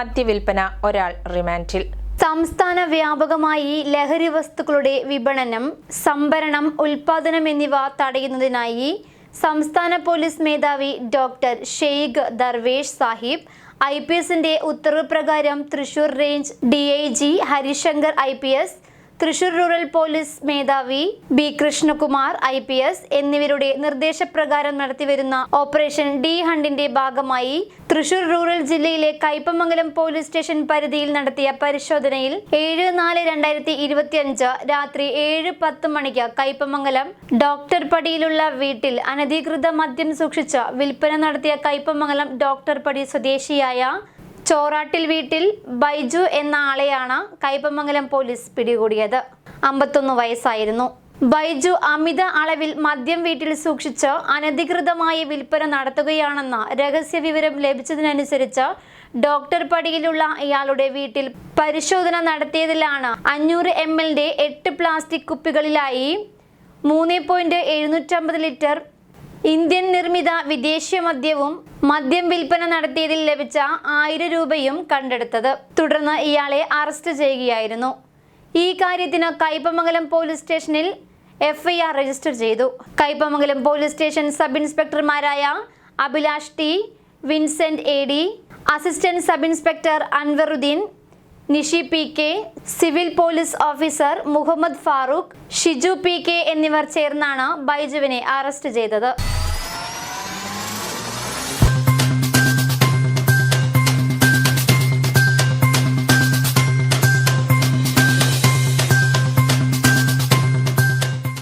മദ്യവിൽപ്പന ഒരാൾ റിമാൻഡിൽ. സംസ്ഥാന വ്യാപകമായി ലഹരി വസ്തുക്കളുടെ വിപണനം സംഭരണം ഉൽപാദനം എന്നിവ തടയുന്നതിനായി സംസ്ഥാന പോലീസ് മേധാവി doctor Sheikh Darvesh Sahib I P എസിന്റെ ഉത്തരവ് പ്രകാരം Thrissur range D I G Harishankar I P S Thrissur rural police മേധാവി B Krishnakumar I P S എന്നിവരുടെ നിർദ്ദേശപ്രകാരം നടത്തിവരുന്ന ഓപ്പറേഷൻ ഡി ഹണ്ടിന്റെ ഭാഗമായി തൃശൂർ റൂറൽ ജില്ലയിലെ കൈപ്പമംഗലം പോലീസ് സ്റ്റേഷൻ പരിധിയിൽ നടത്തിയ പരിശോധനയിൽ ഏഴ് നാല് രണ്ടായിരത്തി ഇരുപത്തിയഞ്ച് രാത്രി ഏഴ് പത്ത് മണിക്ക് കൈപ്പമംഗലം ഡോക്ടർ പടിയിലുള്ള വീട്ടിൽ അനധികൃത മദ്യം സൂക്ഷിച്ച് വിൽപ്പന നടത്തിയ കൈപ്പമംഗലം ഡോക്ടർ പടി സ്വദേശിയായ ചോറാട്ടിൽ വീട്ടിൽ ബൈജു എന്ന ആളെയാണ് കൈപ്പമംഗലം പോലീസ് പിടികൂടിയത്. അമ്പത്തൊന്ന് വയസ്സായിരുന്നു. ബൈജു അമിത അളവിൽ മദ്യം വീട്ടിൽ സൂക്ഷിച്ച് അനധികൃതമായി വിൽപ്പന നടത്തുകയാണെന്ന രഹസ്യ വിവരം ലഭിച്ചതിനനുസരിച്ച് ഡോക്ടർ പടിയിലുള്ള ഇയാളുടെ വീട്ടിൽ പരിശോധന നടത്തിയതിലാണ് അഞ്ഞൂറ് എം എല്ലിന്റെ എട്ട് പ്ലാസ്റ്റിക് കുപ്പികളിലായി മൂന്ന് പോയിന്റ് എഴുന്നൂറ്റമ്പത് ലിറ്റർ ഇന്ത്യൻ നിർമ്മിത വിദേശീയ മദ്യവും മദ്യം വിൽപ്പന നടത്തിയതിൽ ലഭിച്ച ആയിരം രൂപയും കണ്ടെടുത്തത്. തുടർന്ന് ഇയാളെ അറസ്റ്റ് ചെയ്യുകയായിരുന്നു. ഈ കാര്യത്തിന് കൈപ്പമംഗലം പോലീസ് സ്റ്റേഷനിൽ എഫ്ഐആർ രജിസ്റ്റർ ചെയ്തു. Kaipamangalam police station sub ഇൻസ്പെക്ടർമാരായ Abhilash T Vincent A D assistant sub inspector Anwaruddin Nishi P K civil police officer Muhammad Farooq Shiju P K എന്നിവർ ചേർന്നാണ് ബൈജുവിനെ അറസ്റ്റ് ചെയ്തത്.